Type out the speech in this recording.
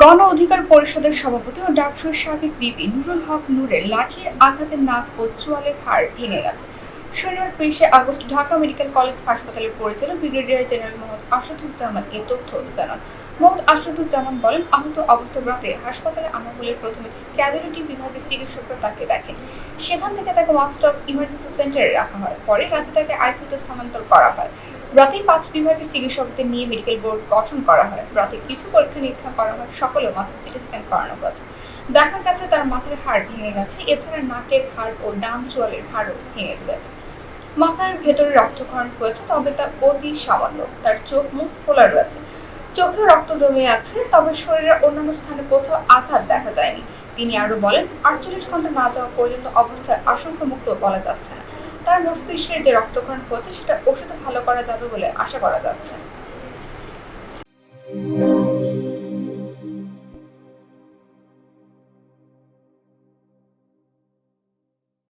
গণ অধিকার পরিষদের সভাপতি ও ডাকসুর সাবেক বিপি নুরুল হক নূরের লাঠির আঘাতে নাক ও চোয়ালের হাড় ভেঙে গেছে। শনিবার তেইশে আগস্ট ঢাকা মেডিকেল কলেজ হাসপাতালের পরিচালক ব্রিগেডিয়ার জেনারেল মোহাম্মদ আসাদুজ্জামান এ তথ্য জানান। মোহাম্মদ আসাদুজ্জামান বলেন, আহত অবস্থায় রাতে হাসপাতালে আনা হলে প্রথমে ক্যাজুয়ালিটি বিভাগের চিকিৎসকরা তাকে দেখেন। সেখান থেকে তাকে ওয়ান স্টপ ইমার্জেন্সি সেন্টারে রাখা হয়। পরে রাতে তাকে আইসিইউতে স্থানান্তর করা হয়। রাতে পাঁচ বিভাগের চিকিৎসকদের নিয়ে মেডিকেল বোর্ড গঠন করা হয়। রাতে কিছু পরীক্ষা নিরীক্ষা করা হয় সকলে মাথায় সিটি স্ক্যান করানো হয়েছে দেখা গেছে তার মাথার হাড় ভেঙে গেছে, এছাড়া নাকের হাড় ও ডান চোয়ালের হাড়ও ভেঙে গেছে। মাথার ভেতরে রক্তক্ষরণ হয়েছে, তবে তা অতি সামান্য। তার চোখ মুখ ফোলা রয়েছে। চোখে রক্ত জমে আছে, তবে শরীরের অন্যান্য স্থানে কোথাও আঘাত দেখা যায়নি। তিনি আরও বলেন, আটচল্লিশ ঘণ্টা না যাওয়া পর্যন্ত অবস্থায় আশঙ্কামুক্ত বলা যাচ্ছে না। তার মস্তিষ্কের যে রক্তক্ষরণ হচ্ছে সেটা ওষুধে ভালো করা যাবে বলে আশা করা যাচ্ছে।